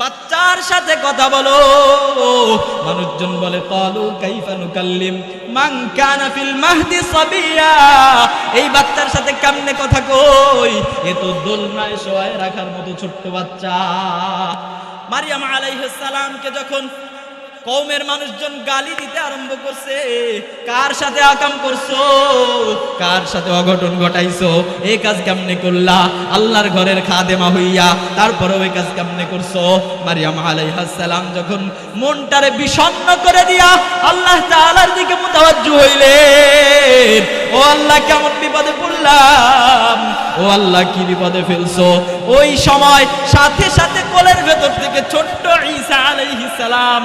বাচ্চার সাথে কথা বলো। মানুষজন বলে, পালু কাইফা নুকাল্লিম মান কানা ফিল মাহদি সাবিয়া। এই বাচ্চার সাথে কেমনে কথা কই? এ তো দোলনায় শোয়ায় রাখার মতো ছোট্ট বাচ্চা। মারিয়াম আলাইহিস সালামকে যখন কৌমের মানুষজন গালি দিতে আরম্ভ করছে। কার সাথে আকাম করছ? কার সাথে অঘটন ঘটাইছো? এই কাজ কেমনে করলা? আল্লাহর ঘরের খাদেমা হইয়া তারপরে ওই কাজ কেমনে করছ? মারিয়াম আলাইহাস সালাম যখন মনটারে বিষণ্ণ করে দিয়া আল্লাহ তাআলার দিকে মুতাওয়াজ্জু হইলেন, ও আল্লাহ কেমন বিপদে পড়লাম? ও আল্লাহ, কি বিপদে ফেলছো? ওই সময় সাথে সাথে কোলের ভেতর থেকে ছোট্ট ঈসা আলাইহিস সালাম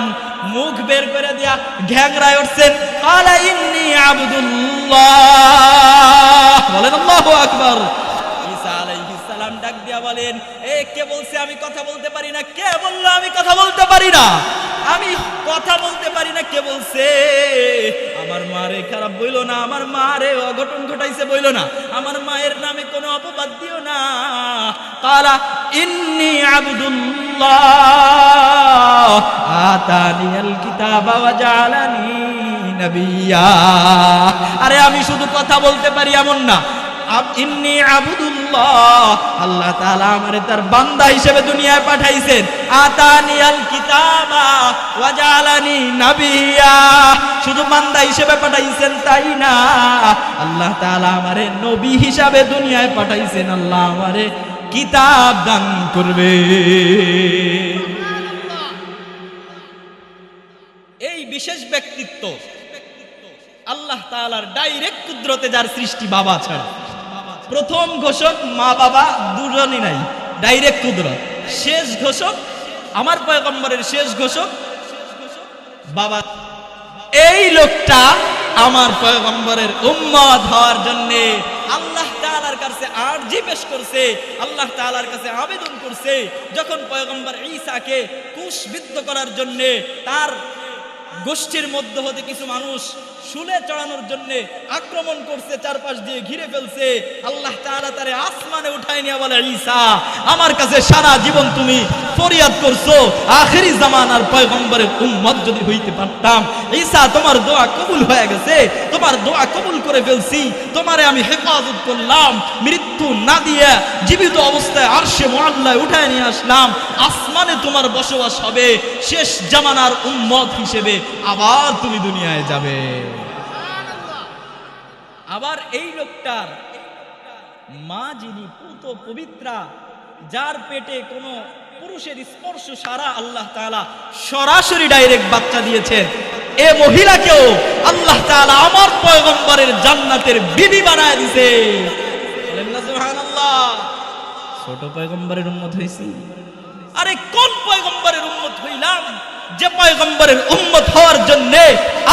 মুখ বের করে দিয়া ঘ্যাংরায় উঠছেন, আলা ইন্নি আব্দুল্লাহ। বলেন, আল্লাহু আকবার ঈসা আলাইহিস সালাম ডাক দিয়া বলেন, এ, কে বলছে আমি কথা বলতে পারি না? কে বলল আমি কথা বলতে পারি না? আমি কথা বলতে পারি না, কে বলছে? আমার মারে খারাপ বইলো না, আমার মারে অঘটন ঘটাইছে বইল না, আমার মায়ের নামে কোনো অপবাদ দিও না। কালা, ইন্নি আবদুল্লাহ আতানিয়াল কিতাবা ওয়া জালানি নবিয়া। আরে আমি শুধু কথা বলতে পারি এমন না ইন্নি আবুদুল্লাহ। আল্লাহ তাআলা আমারে তার বান্দা হিসেবে দুনিয়ায় পাঠাইছেন। আতানিয়াল কিতাবা ওয়া জালানি নবিয়া। শুধু বান্দা হিসেবে পাঠাইছেন তাই না? আল্লাহ তাআলা আমারে নবী হিসাবে দুনিয়ায় পাঠাইছেন। আল্লাহ আমারে কিতাব দান করবে। এই বিশেষ ব্যক্তিত্ব আল্লাহ তাআলার ডাইরেক্ট কুদরতে যার সৃষ্টি বাবা ছাড়া। প্রথম ঘোষক মা বাবা দুজনই নাই ডাইরেক্ট কুদরত শেষ ঘোষক, আমার পয়গম্বরের শেষ ঘোষক বাবা। এই লোকটা আমার পয়গম্বরের উম্মত হওয়ার জন্য আল্লাহ তাআলার কাছে আরজি পেশ করছে, আল্লাহ তাআলার কাছে আবেদন করছে, যখন পয়গম্বর ঈসাকে কুশবিদ্ধ করার জন্য তার গোষ্ঠীর মধ্যে হতে কিছু মানুষ শুলে চড়ানোর জন্য আক্রমণ করছে, চারপাশ দিয়ে ঘিরে ফেলছে। আল্লাহ তারা তারে আসমানে উঠায় নিয়ে বলে, ঈসা, আমার কাছে সারা জীবন তুমি ফরিয়াদ করছ, আখেরি জামানার পয়গম্বরের উম্মত যদি হইতে পারতাম। ঈসা, তোমার দোয়া কবুল হয়ে গেছে, তোমার দোয়া কবুল করে ফেলছি, তোমারে আমি হেফাজত করলাম, মৃত্যু না দিয়ে জীবিত অবস্থায় আরশে মোয়াল্লায় উঠায় নিয়ে আসলাম, আসমানে তোমার বসবাস হবে, শেষ জামানার উম্মত হিসেবে আবার তুমি দুনিয়ায় যাবে। আবার এই লোকটার মা যিনি পুত পবিত্রা, যার পেটে কোনো পুরুষের স্পর্শ সারা আল্লাহ তাআলা সরাসরি ডাইরেক্ট বাচ্চা দিয়েছেন এ মহিলাকেও আল্লাহ তাআলা আমার পয়গম্বরের জান্নাতের বিবি বানায় দিছে। ছোট পয়গম্বরের উম্মত হইছি। আরে কোন পয়গম্বরের উম্মত হইলাম? যে পয়গম্বরের উম্মত হওয়ার জন্য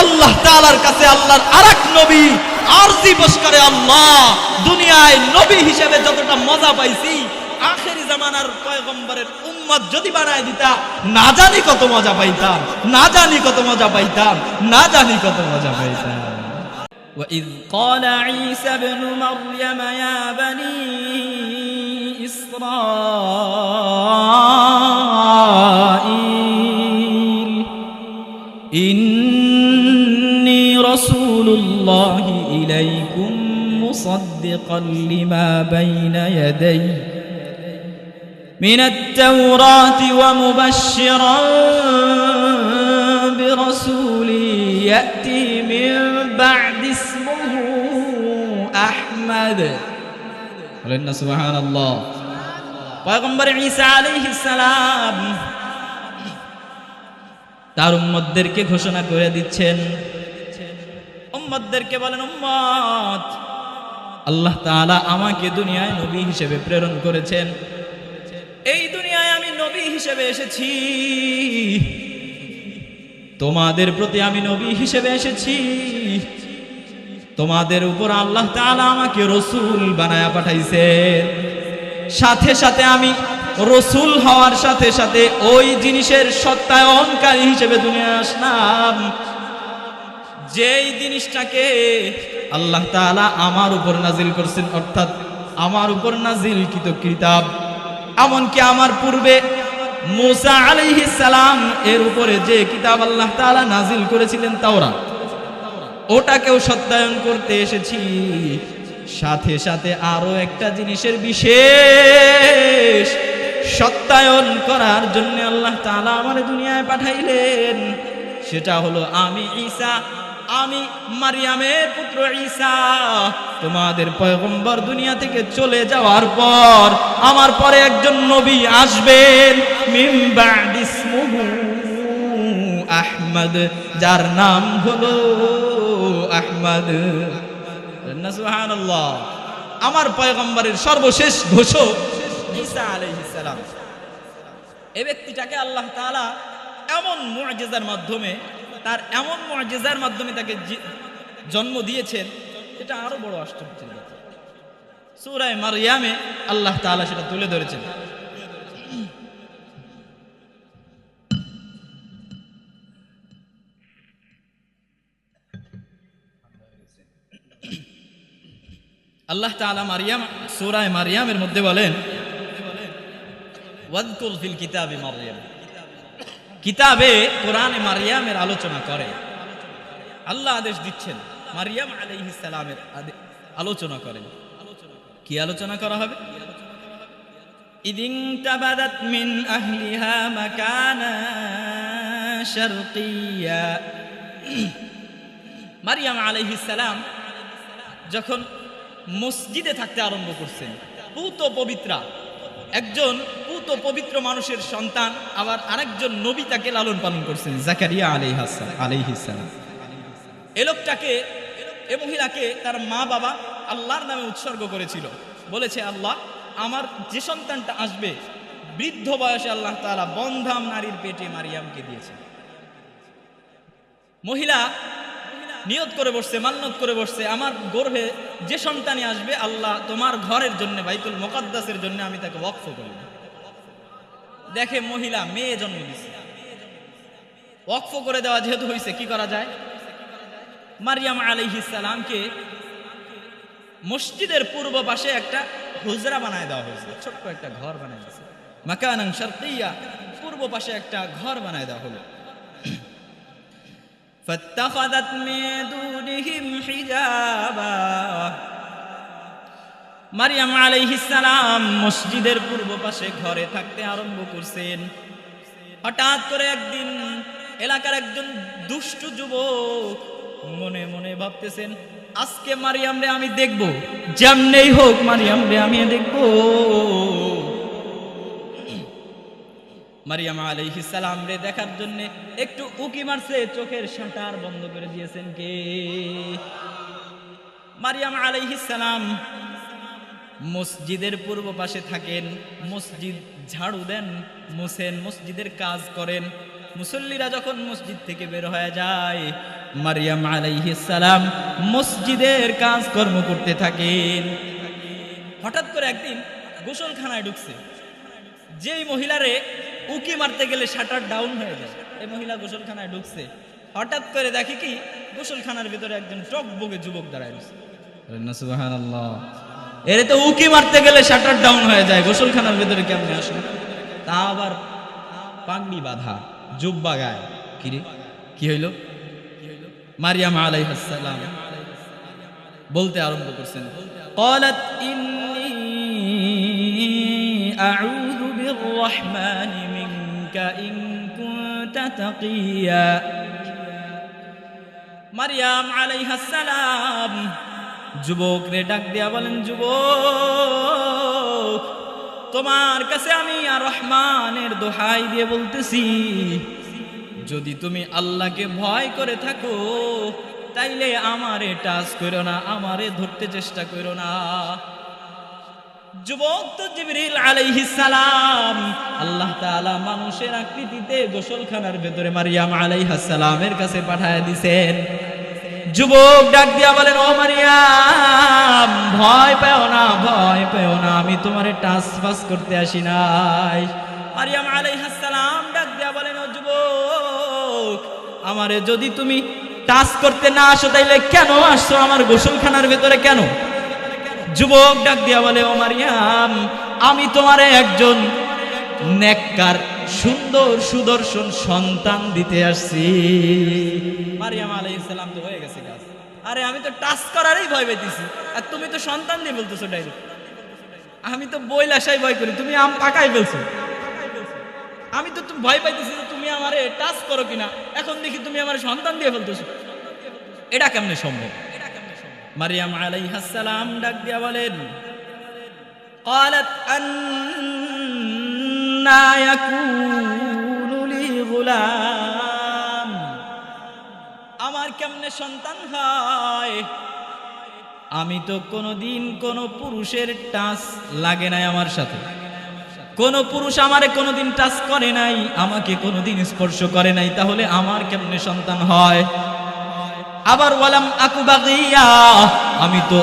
আল্লাহ তাআলার কাছে আল্লাহর আরেক নবী আরজি বসকারে আল্লাহ দুনিয়ায় নবী হিসেবে যতটা মজা পাইছি আখেরি জামানার পয়গম্বরের উম্মত যদি বানায় দিতা না জানি কত মজা পাইতাম না জানি কত মজা পাইতাম না জানি কত মজা পাইতাম وإذ قال عيسى ابن مريم يا بني إسرائيل إني رسول الله إليكم مصدقا لما بين يدي من التوراة ومبشرا برسول يأتي من بعد اسمه أحمد قلنا سبحان الله পয়গম্বর ঈসা আলাইহিস সালাম তার উম্মতদেরকে ঘোষণা করে দিচ্ছেন উম্মতদেরকে বলেন উম্মত আল্লাহ তাআলা আমাকে দুনিয়ায় নবী হিসেবে প্রেরণ করেছেন হিসেবে এসেছি। তোমাদের প্রতি আমি নবী হিসেবে এসেছি। তোমাদের উপর আল্লাহ তাআলা আমাকে রসুল বানায়া পাঠাইছেন। সাথে সাথে আমি রসুল হওয়ার সাথে সাথে ওই জিনিসের সত্যায়নকারী হিসেবে দুনিয়ায় আসলাম। যেই জিনিসটাকে আল্লাহ তাআলা আমার উপর নাজিল করছেন, অর্থাৎ আমার উপর নাজিল কিত কিতাব, এমনকি আমার পূর্বে মুসা আলাইহিস সালাম এর উপরে যে কিতাব আল্লাহ তাআলা নাজিল করেছিলেন তাওরাত, ওটাকেও সত্যায়ন করতে এসেছি। সাথে সাথে আরও একটা জিনিসের বিশেষ সত্যায়ন করার জন্য আল্লাহ তাআলা আমার দুনিয়ায় পাঠাইলেন। সেটা হলো আমি ঈসা, আমি মারিয়ামের পুত্র ঈসা। তোমাদের পয়গম্বর দুনিয়া থেকে চলে যাওয়ার পর আমার পরে একজন নবী আসবেন। মিম বাদিসমুহু আহমদ, যার নাম হলো আহমদ। সুবহানাল্লাহ। আমার পয়গম্বরের সর্বশেষ ঘোষক ঈসা আলাইহিস সালাম। এই ব্যক্তিটাকে আল্লাহ তাআলা এমন মুআজিজার মাধ্যমে, তার এমন মুআজিজার মাধ্যমে তাকে জন্ম দিয়েছেন, এটা আরও বড় আশ্চর্যের কথা সূরা মারইয়ামে আল্লাহ তাআলা সেটা তুলে ধরেছেন। আল্লাহ তাআলা মারিয়াম, সূরায় মারিয়ামের মধ্যে বলেন কিতাবে মারিয়াম। কিতাবে কোরআনে মারিয়ামের আলোচনা করে। আল্লাহ আদেশ দিচ্ছেন, মারিয়াম আলাইহিস সালামের আলোচনা করেন। কি আলোচনা করা হবে? মিন মারিয়াম আলাইহিস সালাম যখন মসজিদে থাকতে আরম্ভ করছেন পুত পবিত্রা। একজন পুত পবিত্র মানুষের সন্তান, আবার আরেকজন নবী তাকে লালন পালন করছেন, জাকারিয়া আলাইহাসান আলাইহিসালাম এ লোকটাকে, এ মহিলাকে তার মা বাবা আল্লাহর নামে উৎসর্গ করেছিল। বলেছে, আল্লাহ, আমার যে সন্তানটা আসবে, বৃদ্ধ বয়সে আল্লাহ তাআলা বন্ধাম নারীর পেটে মারিয়ামকে দিয়েছে মহিলা নিয়ত করে বসছে, মান্নত করে বসছে, আমার গর্ভে যে সন্তানই আসবে, আল্লাহ তোমার ঘরের জন্য, বাইতুল মোকাদ্দাসের জন্য আমি তাকে ওয়াকফ করব। দেখে মহিলা, মেয়ে জন্ম দিছে ওয়াকফ করে দেওয়া যেহেতু হয়েছে কি করা যায়? মারিয়াম সালামকে মসজিদের পূর্ব পাশে একটা হুজরা বানায় দেওয়া হয়েছে, ছোট্ট একটা ঘর বানায় দিয়েছে। মাকানাং শারকিয়া, পূর্ব পাশে একটা ঘর বানায় দেওয়া হলো। فاتخذت من دونهم حجابا মারিয়াম আলাইহিস সালাম মসজিদের পূর্ব পাশে ঘরে থাকতে আরম্ভ করছেন হঠাৎ করে একদিন এলাকার একজন দুষ্টু যুবক মনে মনে ভাবতেছেন আজকে মারিয়াম রে আমি দেখব যেমনেই হোক মারিয়াম রে আমি দেখব মারিয়াম সালাম রে দেখার জন্য একটু উকি মারছে, চোখের শাটার বন্ধ করে দিয়েছেন কে? মারিয়াম আলাইহিস সালাম মসজিদের পূর্ব পাশে থাকেন, মসজিদ ঝাড়ু দেন মুছেন মসজিদের কাজ করেন। মুসল্লিরা যখন মসজিদ থেকে বের হয়ে যায়, মারিয়াম সালাম মসজিদের কাজকর্ম করতে থাকেন। হঠাৎ করে একদিন গোসলখানায় ঢুকছে। যেই মহিলারে উকি মারতে গেলে শাটার ডাউন হয়ে যায় এই মহিলা গোসলখানায় ঢুকছে হঠাৎ করে দেখি কি গোসলখানার ভিতরে একজন টক বগে যুবক দাঁড়ায় রয়েছে সুবহানাল্লাহ এর তো উকি মারতে গেলে শাটার ডাউন হয়ে যায় গোসলখানার ভিতরে কেমনে আসে তা আবার পাগড়ি বাঁধা জুব্বা গায় কি রে কি হইল মারিয়াম আলাইহিস সালাম বলতে আরম্ভ করছেন قالت إني أعوذ بالرحمن منك إن كنت تقيا মারিয়াম আলাইহাস সালাম যুবক রে ডাক দিয়া বলেন যুবক তোমার কাছে আমি আর রহমানের দোহাই দিয়ে বলতেছি যদি তুমি আল্লাহকে ভয় করে থাকো তাইলে আমারে টাচ করো না আমারে ধরতে চেষ্টা করো না যুবক তো জিবরিল আলাইহিস সালাম, আল্লাহ তাআলা মানুষের আকৃতিতে গোসলখানার ভেতরে মারিয়াম আলাইহিস সালামের কাছে পাঠায় দিবেন যুবক ডাক দিয়া বলেন, ও মারিয়াম, ভয় পেও না, ভয় পেও না, আমি তোমারে টাচ পাস করতে আসি নাই। মারিয়াম আলাইহিস সালাম ডাক দিয়া বলেন, ও যুবক, আমারে যদি তুমি টাচ করতে না আসো, তাইলে কেন আসছো আমার গোসলখানার ভেতরে কেন? যুবক ডাক দিয়া বলে, ও আমি তোমারে একজন নেককার, সুন্দর সুদর্শন সন্তান দিতে আসছি। মারিয়াম আলাইহিস সালাম তো হয়ে গেছে কাজ আরে, আমি তো টাচ করারই ভয় পেতেছি আর তুমি তো সন্তান দিয়ে বলতেছো ডাইরেক্ট আমি তো বই লাসাই ভয় করি, তুমি আম পাকাই ফেলছো। আমি তো তুমি ভয় পাইতেছি যে তুমি আমারে টাচ করো কিনা। এখন দেখি তুমি আমার সন্তান দিয়ে ফেলতেছো। এটা কেমনে সম্ভব? মারিয়াম আলাইহাস সালাম ডাক দিয়া বলেন قالت أنا يكون لي غلام আমার কেমনে সন্তান হয় আমি তো কোনোদিন কোনো পুরুষের টাচ লাগে নাই আমার সাথে কোন পুরুষ আমারে কোনোদিন টাচ করে নাই আমাকে কোনোদিন স্পর্শ করে নাই তাহলে আমার কেমনে সন্তান হয় আবার ওয়ালাম আকুবাগিয়া আমি তো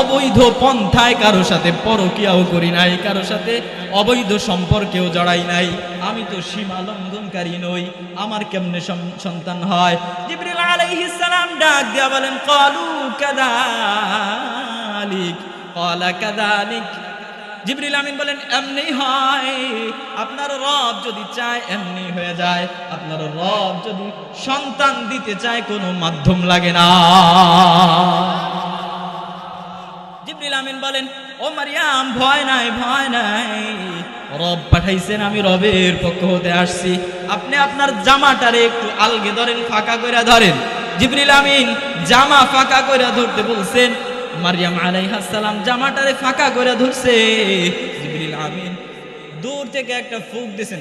অবৈধ পন্থায় কারও সাথে পরকিয়াও করি নাই কারও সাথে অবৈধ সম্পর্কেও জড়াই নাই। আমি তো সীমা লঙ্ঘনকারী নই, আমার কেমনে সন্তান হয়? জিবরিল আলাইহিস সালাম ডাক দিয়া বলেন ক্বালু কাযালিক ক্বালা কাযালিক জিবরিল আমিন বলেন, এমনি হয়। আপনার রব যদি চায়, এমনি হয়ে যায়। আপনার রব যদি সন্তান দিতে চায়, কোনো মাধ্যম লাগে না। জিবরিল আমিন বলেন, ও মারিয়াম, ভয় নাই ভয় নাই। রব পাঠাইছেন, আমি রবের পক্ষ হতে আসছি। আপনি আপনার জামাটারে একটু আলগে ধরেন, ফাঁকা করে ধরেন। জিবরিল আমিন জামা ফাঁকা করে ধরতে বলছেন মারিয়াম আলাইহাস সালাম জামাটারে ফাঁকা করে ধরছে। জিবরিল আমিন দূর থেকে একটা ফুক দিয়েছেন।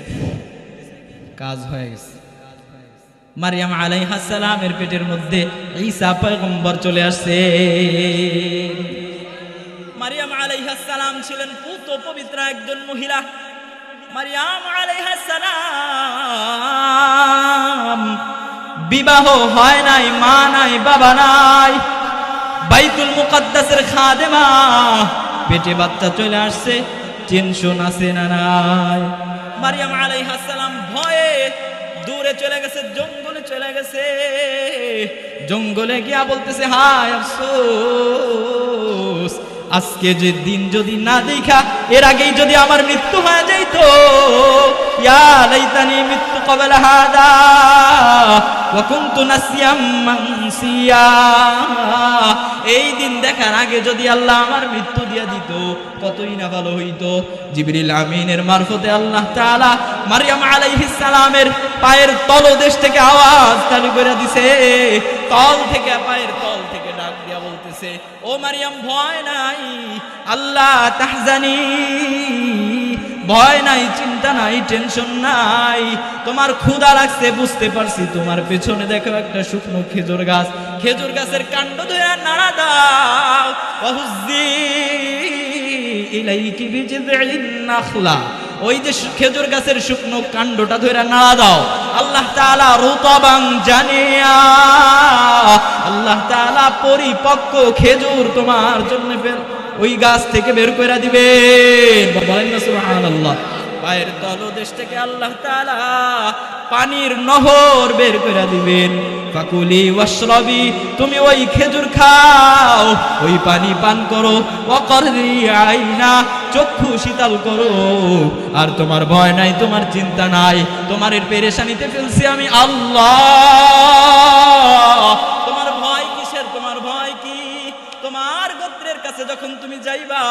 কাজ হয়ে গেছে। মারিয়াম আলাইহাস সালামের পেটের মধ্যে ঈসা পয়গম্বর চলে আসছে। মারিয়াম আলাইহাস সালাম ছিলেন পুত পবিত্র একজন মহিলা। মারিয়াম আলাইহাস সালাম বিবাহ হয় নাই, মা নাই, বাবা নাই। বাইতুল মুকাদ্দাসের খাদেমা। পেটে বাচ্চা চলে আসছে টেনশন আছে না নাই। মারিয়াম আলাইহাস সালাম ভয়ে দূরে চলে গেছে, জঙ্গলে চলে গেছে। জঙ্গলে গিয়া বলতেছে, হায় আফসোস, আজকে যে দিন যদি না দেখা, এর আগেই যদি আমার মৃত্যু হয়ে যাইতো, ইয়া লাইতানি মৃত্যু কবলা হাদা। এই দিন দেখার আগে যদি আল্লাহ আমার মৃত্যু দিয়া দিত, কতই না ভালো হইতো। জিবরিল আমিনের মারফতে আল্লাহ তাআলা মারিয়াম আলাইহিস সালামের পায়ের তলদেশ থেকে আওয়াজ চালু করে দিছে। তল থেকে পায়ের তল থেকে ডাক দিয়া বলতেছে, ও মারিয়াম, ভয় নাই। আল্লাহ তাহজানি। ভয় নাই, চিন্তা নাই টেনশন নাই। তোমার ক্ষুধা লাগছে, বুঝতে পারছি। তোমার পেছনে দেখো একটা শুকনো খেজুর গাছ। খেজুর গাছের কাণ্ড ধরে নাড়া দাও। ইলাইকি বিজিযিন নাখলা। ওই যে খেজুর গাছের শুকনো কাণ্ডটা ধরে নাড়া দাও। আল্লাহ তাআলা রুতাবাং জানিয়া, আল্লাহ তাআলা পরিপক্ক খেজুর তোমার জন্য ওই গাছ থেকে বের করে দিবেন। বলেন না পায়ের তলদেশ থেকে আল্লাহ তাআলা পানির নহর বের করে দিবেন। ফাকুলি ওয়াশরাবি তুমি ওই খেজুর খাও ওই পানি পান করো। ওয়াকররি আইনা চক্ষু শীতল করো। আর তোমার ভয় নাই তোমার চিন্তা নাই তোমার এর পেরেশানিতে ফেলছি আমি আল্লাহ। যাইবা?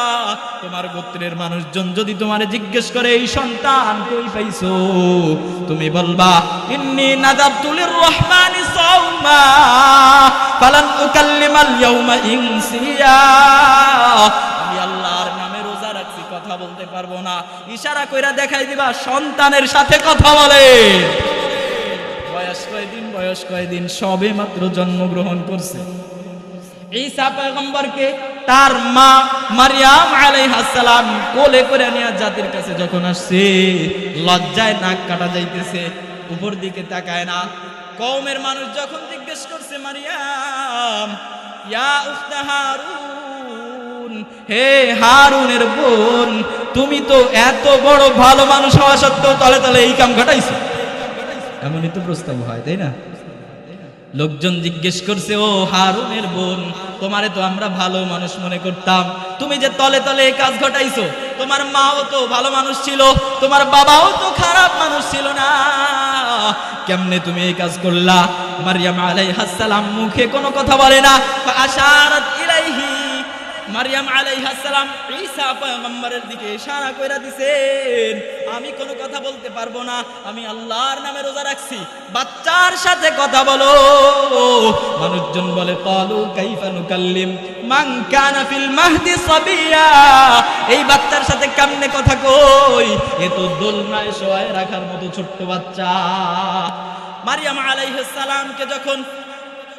তোমার গোত্রের মানুষজন যদি তোমারে জিজ্ঞেস করে, এই সন্তান কই পাইছো? তুমি বলবা, ইন্নি নাযারতু লিররহমানি সাওমা ফালান উকাল্লিমাল ইয়াউমা ইনসিয়া। আমি আল্লাহর নামে রোজা রাখছি, কথা বলতে পারব না। ইশারা কইরা দেখাই দিবা, সন্তানের সাথে কথা বলে। বয়স কয়দিন বয়স কয়দিন? সবে মাত্র জন্মগ্রহণ করছে। ঈসা পয়গম্বরকে তার মা মারিয়াম আলাইহিস সালাম কোলে করে নিয়ে জাতির কাছে যখন আসছে, লজ্জায় নাক কাটা যাইতেছে, উপর দিকে তাকায় না। কওমের মানুষ যখন জিজ্ঞেস করছে, মারিয়াম, ইয়া উখতা হারুন, হে হারুনের বোন, তুমি তো এত বড় ভালো মানুষ হওয়া সত্ত্বেও তলে তলে এই কাম ঘটাইছো। এমনই তো প্রস্তাব হয়, তাই না? লোকজন জিজ্ঞেস করছে, ও হারুনের বোন তোমারে তো আমরা ভালো মানুষ মনে করতাম। তুমি যে তলে তলে এই কাজ ঘটাইছো, তোমার মাও তো ভালো মানুষ ছিল, তোমার বাবাও তো খারাপ মানুষ ছিল না। কেমনে তুমি এই কাজ করলা? মারিয়াম আলাইহাস সালাম মুখে কোনো কথা বলে না। আশারাত ইলাইহি মারিয়াম আলাইহাস সালাম ঈসা পয়গম্বরের দিকে ইশারা কইরা দিছেন, আমি কোনো কথা বলতে পারব না, আমি আল্লাহর নামে রোজা রাখছি। বাচ্চার সাথে কথা বলো। মানুষজন বলে, কালু কাইফা নুকাল্লিম মান কানা ফিল মাহদি সাবিয়া। এই বাচ্চার সাথে কেমনে কথা কই? এ তো দোলনায় শোয়ায় রাখার মতো ছোট্ট বাচ্চা। মারিয়াম আলাইহিস সালামকে যখন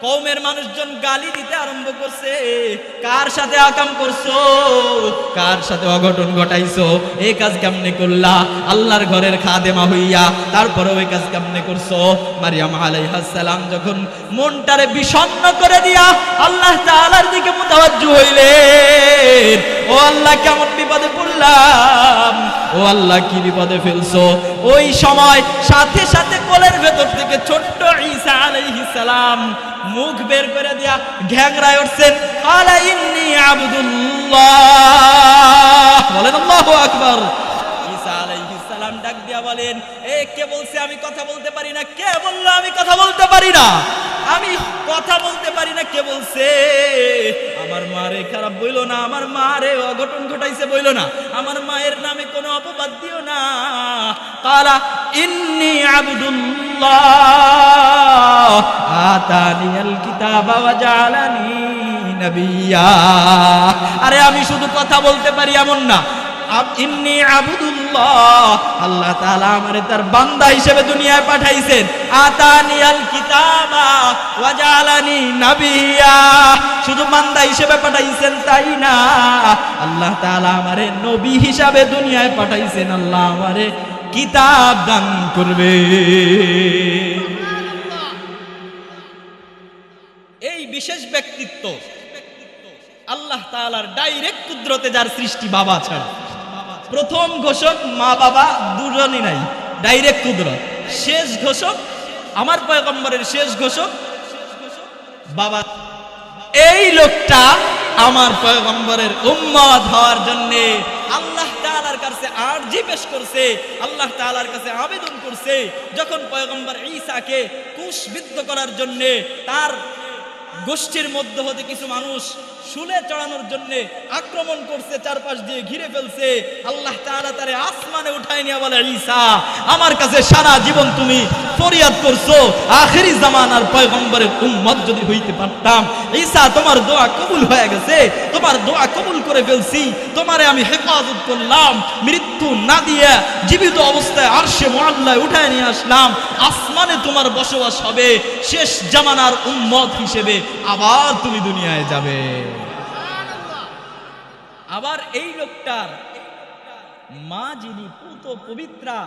কৌমের মানুষজন গালি দিতে আরম্ভ করছে। কার সাথে আকাম করছ? কার সাথে অঘটন ঘটাইছো? এই কাজ কেমনে করলা? আল্লাহর ঘরের খাদেমা হইয়া তারপরে ওই কাজ কেমনে করছ? মারিয়াম আলাইহাস সালাম যখন মনটারে বিষণ্ণ করে দিয়া আল্লাহ তাআলার দিকে মুতাওয়াজ্জু হইলেন, ও আল্লাহ, কেমন বিপদে পড়লাম? ও আল্লাহ, কি বিপদে ফেলছো? ওই সময় সাথে সাথে কোলের ভেতর থেকে ছোট্ট ঈসা আলাইহিস সালাম মুখ বের করে দিয়া ঘ্যাংরায় উঠছেন আলা ইন্নি আবদুল্লাহ। বলেন, আল্লাহু আকবার ঈসা আলাইহিস সালাম ডাক দিয়া বলেন, এ, কে বলছে আমি কথা বলতে পারি না? কে বলল আমি কথা বলতে পারি না? আমি কথা বলতে পারি না, কে বলছে? আমার মারে খারাপ বইলো না, আমার মারে অঘটন ঘটাইছে বইলো না, আমার মায়ের নামে কোনো অপবাদ দিও না। কালা, ইন্নি আবদুল্লাহ আতানিয়াল কিতাবা জালানি আরে আমি শুধু কথা বলতে পারি এমন না ইন্নি আবুদুল্লাহ। আল্লাহ তাআলা আমারে তার বান্দা হিসেবে দুনিয়ায় পাঠাইছেন। কিতাবা ওয়া জালানি নবিয়া। শুধু বান্দা হিসেবে পাঠাইছেন তাই না? আল্লাহ তাআলা আমারে নবী হিসাবে দুনিয়ায় পাঠাইছেন। আল্লাহ আমারে কিতাব দান করবে। এই বিশেষ ব্যক্তিত্ব আল্লাহ তাআলার ডাইরেক্ট কুদরতে যার সৃষ্টি বাবা ছাড়া। প্রথম ঘোষক মা বাবা দুজনই নাই ডাইরেক্ট কুদরত। শেষ ঘোষক, আমার পয়গম্বরের শেষ ঘোষক বাবা। এই লোকটা আমার পয়গম্বরের উম্মত হওয়ার জন্য আল্লাহ তাআলার কাছে আরজি পেশ করছে, আল্লাহ তাআলার কাছে আবেদন করছে, যখন পয়গম্বর ঈসাকে কুশবিদ্ধ করার জন্য তার গোষ্ঠীর মধ্য হতে কিছু মানুষ শুলে চড়ানোর জন্য আক্রমণ করছে, চারপাশ দিয়ে ঘিরে ফেলছে। আল্লাহ তারা তারে আসমানে উঠায় নিয়ে বলে, ঈসা, আমার কাছে সারা জীবন তুমি ফরিয়াদ করছ, আখেরি জামানার পয়গম্বরের উম্মত যদি হইতে পারতাম। ঈসা, তোমার দোয়া কবুল হয়ে গেছে, তোমার দোয়া কবুল করে ফেলছি, তোমারে আমি হেফাজত করলাম। মৃত্যু না দিয়ে জীবিত অবস্থায় আরশে মোয়াল্লায় উঠায় নিয়ে আসলাম। আসমানে তোমার বসবাস হবে, শেষ জামানার উম্মত হিসেবে আবার তুমি দুনিয়ায় যাবে। আবার এই লোকটার মা যিনি পুত পবিত্রা,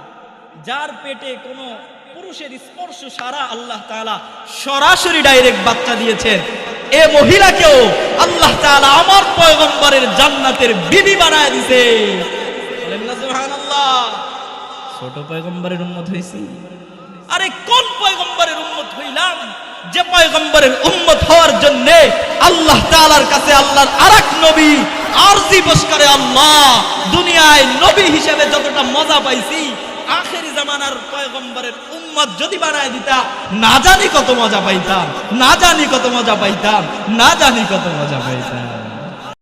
যার পেটে কোনো পুরুষের স্পর্শ সারা আল্লাহ তাআলা সরাসরি ডাইরেক্ট বাচ্চা দিয়েছেন এ মহিলাকেও আল্লাহ তাআলা আমার পয়গম্বরের জান্নাতের বিবি বানায় দিছে। ছোট পয়গম্বরের উম্মত হইছি। আরে কোন পয়গম্বরের উম্মত হইলাম? যে পয়গম্বরের উম্মত হওয়ার জন্য আল্লাহ তাআলার কাছে আল্লাহর আরেক নবী আরজি বস করে আল্লাহ দুনিয়ায় নবী হিসেবে যতটা মজা পাইছি আখেরি জামানার পয়গম্বরের উম্মত যদি বানায় দিতা, না জানি কত মজা পাইতাম, না জানি কত মজা পাইতাম, না জানি কত মজা পাইতাম।